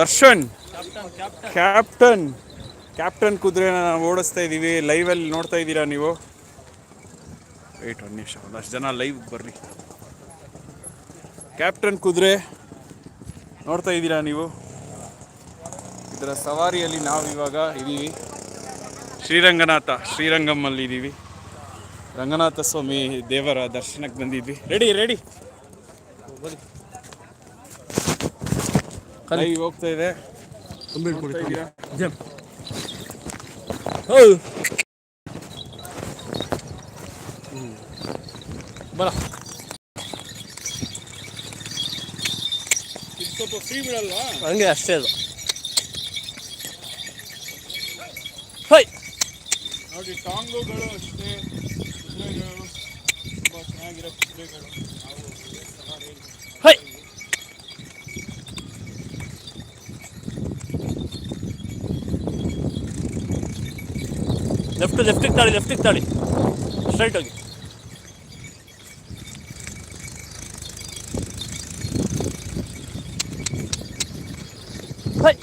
Darshan. Captain captain ಕುದುರೆನ ನಾವು ಓಡಿಸ್ತಾ ಇದ್ದೀವಿ ಲೈವಲ್ಲಿ ನೋಡ್ತಾ ಇದ್ದೀರಾ ನೀವು? ವೆಯ್ಟ್ ಒಂದು ನಿಮಿಷ ಒಂದಷ್ಟು ಜನ ಲೈವ್ ಬರ್ರಿ ಕ್ಯಾಪ್ಟನ್ ಕುದುರೆ ನೋಡ್ತಾ ಇದ್ದೀರಾ ನೀವು? ಇದರ ಸವಾರಿಯಲ್ಲಿ ನಾವು ಇವಾಗ ಇದ್ದೀವಿ ಶ್ರೀರಂಗನಾಥ ಶ್ರೀರಂಗಮ್ಮಲ್ಲಿ ಇದ್ದೀವಿ ರಂಗನಾಥ ಸ್ವಾಮಿ ದೇವರ ದರ್ಶನಕ್ಕೆ ಬಂದಿದ್ವಿ. ರೆಡಿ ರೆಡಿ ಲೈವ್ ಹೋಗ್ತಾ ಇದೆ. ನೋಡ್ತಾ ಇದ್ದೀರಾ? ಹೌದು. ಬರ. ಇದು ಸ್ವಲ್ಪ ಫ್ರೀ ಬಿಡಲ್ವಾ? ಹಂಗೆ ಅಷ್ಟೇ ಅದು. ಹೈ. ನೋಡಿ ಟಾಂಗುಗಳು ಅಷ್ಟೇ. ಕುದುರೆಗಳು ತುಂಬ ಚೆನ್ನಾಗಿರೋ ಕುದುರೆಗಳು ನಾವು ಒಳ್ಳೆ ಸವಾರಿ ಹೈ ಲೆಫ್ಟ್ ಲೆಫ್ಟಿಗೆ ತಾಳಿ ಲೆಫ್ಟಿಗೆ ತಾಳಿ. ಸ್ಟ್ರೈಟ್ ಹೋಗಿ ಹೈ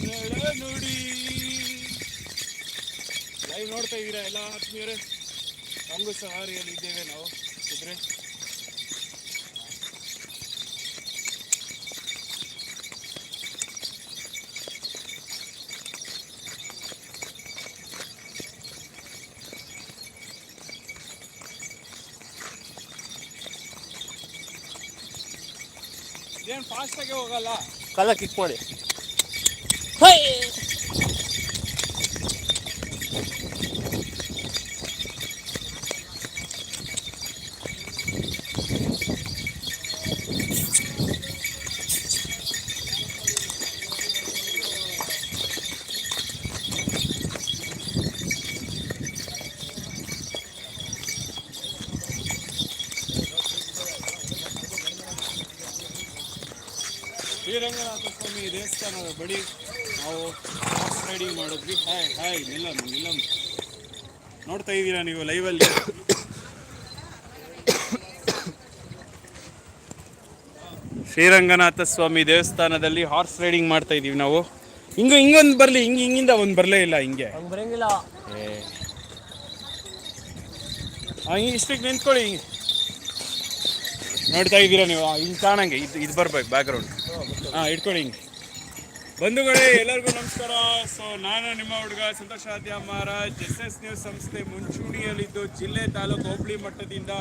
ಕನ್ನಡ ನುಡಿ. ಲೈವ್ ನೋಡ್ತಾ ಇದ್ದೀರಾ ಎಲ್ಲ ಆತ್ಮೀಯರೇ? ನಮಗೂ ಸವಾರಿಯಲ್ಲಿ ಇದ್ದೇವೆ ನಾವು ಇದ್ರೆ ಏನ್ ಫಾಸ್ಟ್ ಆಗೇ ಹೋಗಲ್ಲ? ಕಲ್ಲ ಕಿಕ್ ಮಾಡಿ. ಹೈ! ಶ್ರೀರಂಗನಾಥ ಸ್ವಾಮಿ ದೇವಸ್ಥಾನದ ಬಳಿ ನಾವು ಹಾರ್ಸ್ ರೈಡಿಂಗ್ ಮಾಡಿದ್ವಿ. ಹಾಯ್ ಹಾಯ್ ನಿಲ್ಲಮ್ ನಿಲ್ಲಮ್ ನೋಡ್ತಾ ಇದ್ದೀರಾ ನೀವು ಲೈವಲ್ಲಿ? ಶ್ರೀರಂಗನಾಥ ಸ್ವಾಮಿ ದೇವಸ್ಥಾನದಲ್ಲಿ ಹಾರ್ಸ್ ರೈಡಿಂಗ್ ಮಾಡ್ತಾ ಇದ್ದೀವಿ ನಾವು. ಹಿಂಗ ಹಿಂಗೊಂದು ಬರಲಿ ಹಿಂಗೆ ಹಿಂಗಿಂದ ಒಂದು ಬರಲೇ ಇಲ್ಲ ಹಿಂಗೆ. ಹಂಗೆ ಬರಂಗಿಲ್ಲ. ಹಿಂಗೆ ಇಷ್ಟಕ್ಕೆ ನಿಂತ್ಕೊಳ್ಳಿ. ಹಿಂಗೆ ನೋಡ್ತಾ ಇದ್ದೀರಾ ನೀವು? ಹಿಂಗೆ ಕಾಣಂಗೆ. ಇದು ಇದು ಬರ್ಬೇಕು ಬ್ಯಾಕ್ಗ್ರೌಂಡ್ ಹಾಂ ಇಟ್ಕೊಳ್ಳಿ ಹಿಂಗೆ. ಬಂಧುಗಳೇ, ಎಲ್ಲರಿಗೂ ನಮಸ್ಕಾರ. ಸೊ ನಾನು ನಿಮ್ಮ ಹುಡುಗ Santhosh Adya Maharaj. S S news ಸಂಸ್ಥೆ ಮುಂಚೂಣಿಯಲ್ಲಿದ್ದು ಜಿಲ್ಲೆ ತಾಲೂಕು ಹೋಬಳಿ ಮಟ್ಟದಿಂದ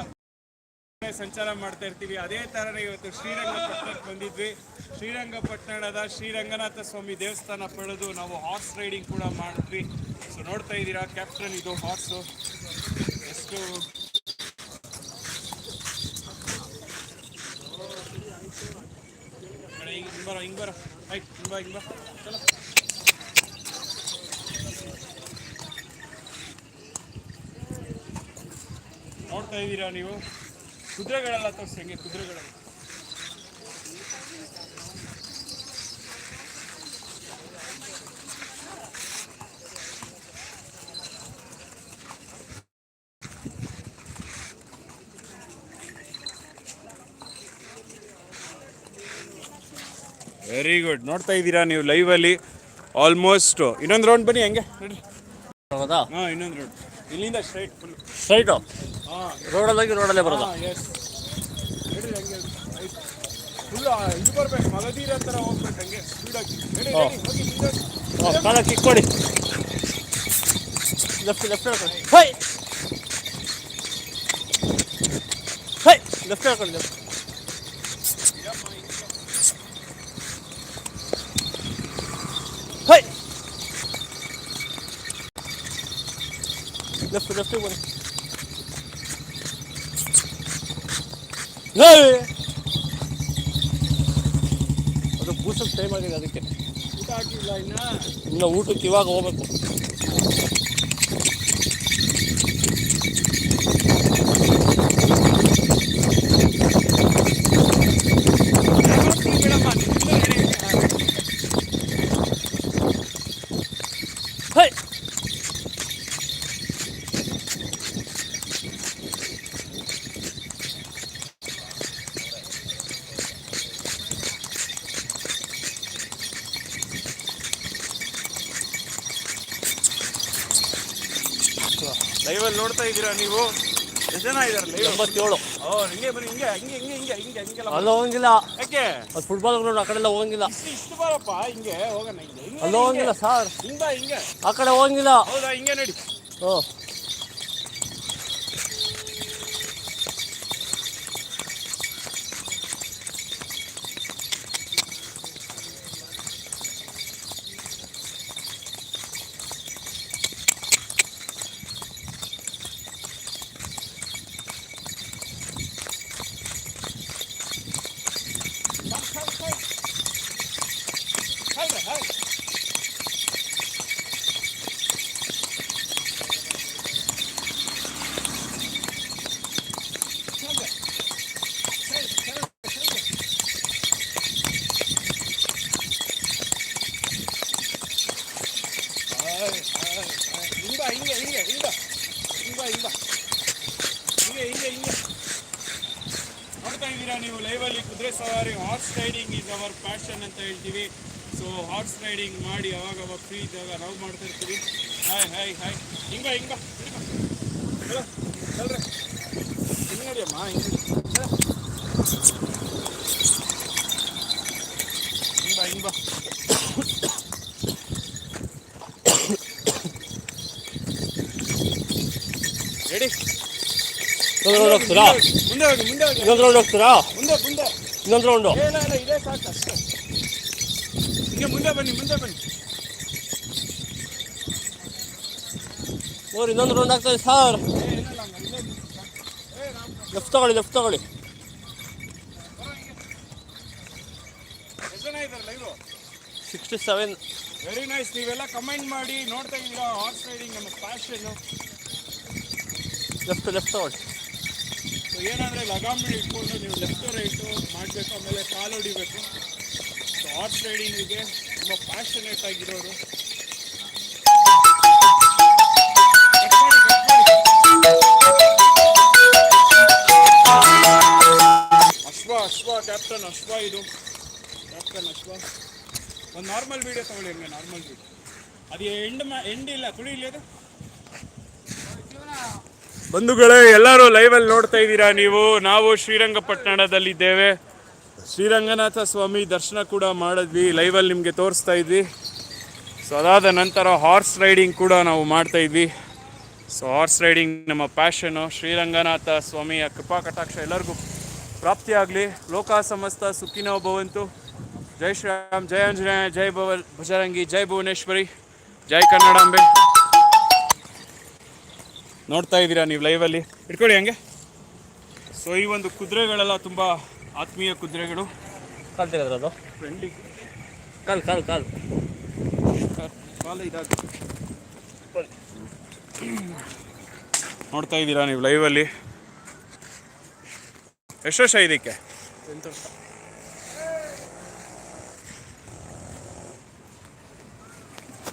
ಸಂಚಾರ ಮಾಡ್ತಾ ಇರ್ತೀವಿ. ಅದೇ ಥರನೇ ಇವತ್ತು ಶ್ರೀರಂಗಪಟ್ಟಣಕ್ಕೆ ಬಂದಿದ್ವಿ. ಶ್ರೀರಂಗಪಟ್ಟಣದ ಶ್ರೀರಂಗನಾಥ ಸ್ವಾಮಿ ದೇವಸ್ಥಾನ ಪಡೆದು ನಾವು ಹಾರ್ಸ್ ರೈಡಿಂಗ್ ಕೂಡ ಮಾಡಿದ್ವಿ. ಸೊ ನೋಡ್ತಾ ಇದ್ದೀರಾ? ಕ್ಯಾಪ್ಟನ್ ಇದು ಹಾರ್ಸು ಎಷ್ಟು? ಹಿಂಗೆ ಬರೋ, ಹಿಂಗ್ ಬರ. ನೋಡ್ತಾ ಇದ್ದೀರಾ ನೀವು? ಕುದುರೆಗಳೆಲ್ಲ ತೋರಿಸಿ ಹೆಂಗೆ ಕುದುರೆಗಳು ವೆರಿ ಗುಡ್ ನೋಡ್ತಾ ಇದ್ದೀರಾ ನೀವು ಲೈವಲ್ಲಿ ಆಲ್ಮೋಸ್ಟ್ ಇನ್ನೊಂದು ರೌಂಡ್ ಬನ್ನಿ ಹೆಂಗೆ. ನಡ್ರಿ. ಹೌದಾ ಹಾಂ ಇನ್ನೊಂದು ರೌಂಡ್ ಇಲ್ಲಿಂದ ಸ್ಟ್ರೈಟ್ ಫುಲ್ ಸ್ಟ್ರೈಟು ಹಾಂ. ರೋಡಲ್ಲಿ ಹೋಗಿ ರೋಡಲ್ಲೇ ಬರೋದು? ಎಸ್ ನಡ್ರಿ ಹಂಗೆ. ಫುಲ್ ಇದು ಬರ್ಬೇಕು. ಮಗದೀರ ಥರ ಹೋಗ್ಬೇಕು ಹಂಗೆ. ಸ್ಪೀಡಾಗಿ ನಡಿ ಹಾ. ನಡಿ ಹೋಗಿ ಮುಂದೆ. ಓ, ಕಾಲ ಕಿಕ್ ಮಾಡಿ ಲೆಫ್ಟ್ ಲೆಫ್ಟ್ ಹೇಳ್ಕೊಳ್ಳಿ ಹೈ! ಹೈ! ಲೆಫ್ಟ್ ಹೇಳ್ಕೊಳ್ಳಿ ಲೆಫ್ಟ್ ಹೈ ಲೆಫ್ಟ್ ಬನ್ನಿ ಹೇ ಅದು ಬೂಸಕ್ಕೆ ಟೈಮ್ ಆಗಿದೆ ಅದಕ್ಕೆ. ಊಟ ಹಾಕಿಲ್ಲ ಇನ್ನ? ಇನ್ನು ಊಟಕ್ಕೆ ಇವಾಗ ಹೋಗ್ಬೇಕು. ಲೈವಲ್ಲಿ ನೋಡ್ತಾ ಇದ್ದೀರಾ ನೀವು? ಎಷ್ಟು ಜನ ಇದ್ದಾರೆ ಲೈವ್ ಎಂಬತ್ತೇಳು. ಓ ಹಿಂಗೆ ಬನ್ನಿ ಹಿಂಗೆ ಹಿಂಗೆ ಹಿಂಗೆ ಹಿಂಗೆ ಹಿಂಗೆ ಹಿಂಗೆಲ್ಲ ಅಲ್ಲ ಹೋಗಂಗಿಲ್ಲ. ಯಾಕೆ? ಅದು ಫುಟ್ಬಾಲ್ ಗ್ರೌಂಡ್ ಆ ಕಡೆ ಎಲ್ಲ ಹೋಗಂಗಿಲ್ಲ. ಇಷ್ಟು ಇಷ್ಟು ಬಾರಪ್ಪ ಹಿಂಗೆ ಹೋಗೋಣ ಹಿಂಗೆ ಹಿಂಗೆ ಅಲ್ಲ ಹೋಗಂಗಿಲ್ಲ ಸರ್. ಹಿಂಗೆ ಹಿಂಗೆ. ಆ ಕಡೆ ಹೋಗಂಗಿಲ್ಲ. ಹೌದಾ ಹಿಂಗೆ ನಡಿ. ಹ್ಞೂ ಹೌದಾ ಹೌದು ಹಿಂಗ, ಹಿಂಗೆ ಹಿಂಗೆ, ಹಿಂಗ. ಹಿಂಗ ಹಿಂಗ. ಹಿಂಗೆ ಹಿಂಗೆ ನೋಡ್ತಾ ಇದ್ದೀರಾ ನೀವು ಲೈವಲ್ಲಿ ಕುದುರೆ ಸವಾರಿ horse riding is our passion ಅಂತ ಹೇಳ್ತೀವಿ. ಸೊ ಹಾರ್ಸ್ ರೈಡಿಂಗ್ ಮಾಡಿ ಅವಾಗ ಅವಾಗ ಫ್ರೀ ಇದ್ದಾಗ ನಾವು ಮಾಡ್ತಾ ಇರ್ತೀವಿ. ಹಾಯ್ ಹಾಯ್ ಹಾಯ್ ಹಿಂಗ ಹಿಂಗ, ಹಿಂಗೆ. ನಡಿಯಮ್ಮ ಹಿಂಗೆ ಹಿಂಗ ಹಿಂಗ ರೆಡಿ ಇನ್ನೊಂದು ರೌಂಡ್ ಹೋಗ್ತೀರಾ? ಇನ್ನೊಂದು ರೌಂಡ್ ಹೋಗ್ತೀರಾ? ಮುಂದೆ ಮುಂದೆ ಇನ್ನೊಂದು ರೌಂಡು ಇಲ್ಲ ಸಾಕು ಅಷ್ಟೇ ಮುಂದೆ ಬನ್ನಿ ಮುಂದೆ ಬನ್ನಿ. ನೋಡಿ ಇನ್ನೊಂದು ರೌಂಡ್ ಆಗ್ತದೆ ಸರ್. ಲೆಫ್ಟ್ ತಗೊಳ್ಳಿ ಲೆಫ್ಟ್ ತಗೊಳ್ಳಿ. ಸಿಕ್ಸ್ಟಿ ಸೆವೆನ್ ವೆರಿ ನೈಸ್ ನೀವೆಲ್ಲ ಕಮೆಂಟ್ ಮಾಡಿ ನೋಡ್ತಾ ಇದ್ದೀರಾ ಹಾರ್ಸ್ ರೈಡಿಂಗ್ ನಮ್ಮ ಪ್ಯಾಷನ್ನು ಲೆಫ್ಟ್ ಲೆಫ್ಟ್ ತಗೊಳ್ಳಿ. ಸೊ ಏನಂದರೆ ಲಗಾಮಿ ಇಟ್ಕೊಂಡು ನೀವು ಲೆಫ್ಟ್ ರೈಟು ಮಾಡಬೇಕು, ಆಮೇಲೆ ಕಾಲು ಹೊಡಿಬೇಕು. ಸೊ ಹಾರ್ಸ್ ರೈಡಿಂಗಿಗೆ ತುಂಬ ಪ್ಯಾಷನೇಟ್ ಆಗಿರೋರು. ಅಶ್ವ ಅಶ್ವ ಕ್ಯಾಪ್ಟನ್ ಅಶ್ವ ಇದು. ಕ್ಯಾಪ್ಟನ್ ಅಶ್ವ. ಒಂದು ನಾರ್ಮಲ್ ವೀಡಿಯೋ ತಗೊಳ್ಳಿ ನಾರ್ಮಲ್ ವೀಡಿಯೋ ಅದು ಎಂಡ್ ಮಾ ಎಂಡ್ ಇಲ್ಲ, ತುಳಿ ಇಲ್ಲ ಅದು? ಬಂಧುಗಳೇ, ಎಲ್ಲರೂ ಲೈವಲ್ಲಿ ನೋಡ್ತಾ ಇದ್ದೀರಾ ನೀವು? ನಾವು ಶ್ರೀರಂಗಪಟ್ಟಣದಲ್ಲಿದ್ದೇವೆ. ಶ್ರೀರಂಗನಾಥ ಸ್ವಾಮಿ ದರ್ಶನ ಕೂಡ ಮಾಡಿದ್ವಿ ಲೈವಲ್ಲಿ ನಿಮಗೆ ತೋರಿಸ್ತಾ ಇದ್ವಿ. ಸೊ ಅದಾದ ನಂತರ ಹಾರ್ಸ್ ರೈಡಿಂಗ್ ಕೂಡ ನಾವು ಮಾಡ್ತಾ ಇದ್ವಿ. ಸೊ ಹಾರ್ಸ್ ರೈಡಿಂಗ್ ನಮ್ಮ ಪ್ಯಾಷನು ಶ್ರೀರಂಗನಾಥ ಸ್ವಾಮಿಯ ಕೃಪಾ ಕಟಾಕ್ಷ ಎಲ್ಲರಿಗೂ ಪ್ರಾಪ್ತಿಯಾಗಲಿ ಲೋಕ ಸಮಸ್ತ ಸುಖಿನೋ ಭವಂತು. ಜೈ ಶ್ರೀರಾಮ್, ಜೈ ಆಂಜನೇಯ, ಜೈ ಭವ, ಭಜರಂಗಿ, ಜೈ ಭುವನೇಶ್ವರಿ, ಜೈ ಕನ್ನಡಾಂಬೆ. ನೋಡ್ತಾ ಇದ್ದೀರಾ ನೀವು ಲೈವಲ್ಲಿ ಇಟ್ಕೊಳ್ಳಿ ಹಂಗೆ. ಸೊ ಈ ಒಂದು ಕುದುರೆಗಳೆಲ್ಲ ತುಂಬ ಆತ್ಮೀಯ ಕುದುರೆಗಳು. ಕಾಲು ತೆಗೆದ್ರ ಅದು ಫ್ರೆಂಡ್ಲಿ ಕಾಲು ಕಾಲು ಕಾಲು. ಕಾಲು ಇದಾಗ. ನೋಡ್ತಾ ಇದ್ದೀರಾ ನೀವು ಲೈವಲ್ಲಿ ಎಷ್ಟು ವರ್ಷ ಇದಕ್ಕೆ?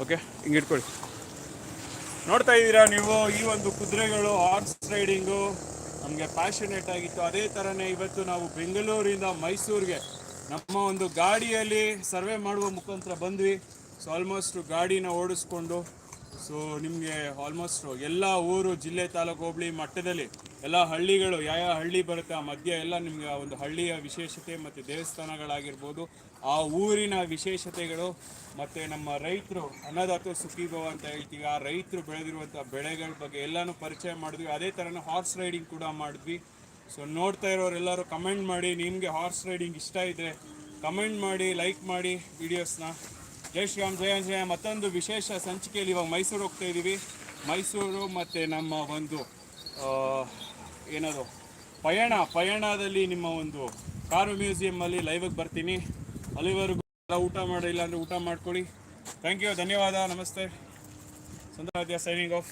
ಓಕೆ ಹಿಂಗೆ ಇಟ್ಕೊಳ್ಳಿ. ನೋಡ್ತಾ ಇದ್ದೀರಾ ನೀವು? ಈ ಒಂದು ಕುದುರೆಗಳು ಹಾರ್ಸ್ ರೈಡಿಂಗು ನಮಗೆ ಪ್ಯಾಷನೇಟ್ ಆಗಿತ್ತು. ಅದೇ ಥರನೇ ಇವತ್ತು ನಾವು ಬೆಂಗಳೂರಿಂದ ಮೈಸೂರಿಗೆ ನಮ್ಮ ಒಂದು ಗಾಡಿಯಲ್ಲಿ ಸರ್ವೆ ಮಾಡುವ ಮುಖಾಂತರ ಬಂದ್ವಿ. ಸೊ ಆಲ್ಮೋಸ್ಟ್ ಗಾಡಿನ ಓಡಿಸ್ಕೊಂಡು ಸೊ ನಿಮಗೆ ಆಲ್ಮೋಸ್ಟ್ ಎಲ್ಲ ಊರು, ಜಿಲ್ಲೆ ತಾಲೂಕು, ಹೋಬಳಿ ಮಟ್ಟದಲ್ಲಿ ಎಲ್ಲ ಹಳ್ಳಿಗಳು, ಯಾವ ಹಳ್ಳಿ ಬರುತ್ತೆ, ಆ ಮಧ್ಯ ಎಲ್ಲ ನಿಮಗೆ ಒಂದು ಹಳ್ಳಿಯ ವಿಶೇಷತೆ ಮತ್ತು ದೇವಸ್ಥಾನಗಳಾಗಿರ್ಬೋದು ಆ ಊರಿನ ವಿಶೇಷತೆಗಳು ಮತ್ತು ನಮ್ಮ ರೈತರು ಅನ್ನದಾತ ಸುಖೀಭವ ಅಂತ ಹೇಳ್ತೀವಿ. ಆ ರೈತರು ಬೆಳೆದಿರುವಂಥ ಬೆಳೆಗಳ ಬಗ್ಗೆ ಎಲ್ಲನೂ ಪರಿಚಯ ಮಾಡಿದ್ವಿ. ಅದೇ ಥರನೇ ಹಾರ್ಸ್ ರೈಡಿಂಗ್ ಕೂಡ ಮಾಡಿದ್ವಿ. ಸೊ ನೋಡ್ತಾ ಇರೋರೆಲ್ಲರೂ ಕಮೆಂಟ್ ಮಾಡಿ. ನಿಮಗೆ ಹಾರ್ಸ್ ರೈಡಿಂಗ್ ಇಷ್ಟ ಇದ್ದರೆ ಕಮೆಂಟ್ ಮಾಡಿ ಲೈಕ್ ಮಾಡಿ ವಿಡಿಯೋಸ್ನ ಜೈ ಶ್ರೀರಾಮ್ ಜಯ ಜಯ ಮತ್ತೊಂದು ವಿಶೇಷ ಸಂಚಿಕೆಯಲ್ಲಿ ಇವಾಗ ಮೈಸೂರು ಹೋಗ್ತಾ ಇದ್ದೀವಿ. ಮೈಸೂರು ಮತ್ತು ನಮ್ಮ ಒಂದು ಏನದು? ಪಯಣ. ಪಯಣದಲ್ಲಿ ನಿಮ್ಮ ಒಂದು ಕಾರು ಮ್ಯೂಸಿಯಮ್ಮಲ್ಲಿ ಲೈವಿಗೆ ಬರ್ತೀನಿ. ಅಲ್ಲಿವರೆಗೂ ಎಲ್ಲ ಊಟ ಮಾಡಿ ಇಲ್ಲ ಅಂದರೆ ಊಟ ಮಾಡ್ಕೊಳ್ಳಿ. ಥ್ಯಾಂಕ್ ಯು ಧನ್ಯವಾದ, ನಮಸ್ತೆ. ಸಂಧ್ಯಾದ್ಯ ಸೈನಿಂಗ್ ಆಫ್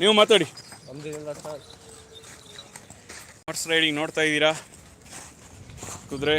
ನೀವು ಮಾತಾಡಿ. ಹಾರ್ಸ್ ರೈಡಿಂಗ್ ನೋಡ್ತಾ ಇದ್ದೀರಾ? ಕುದುರೆ.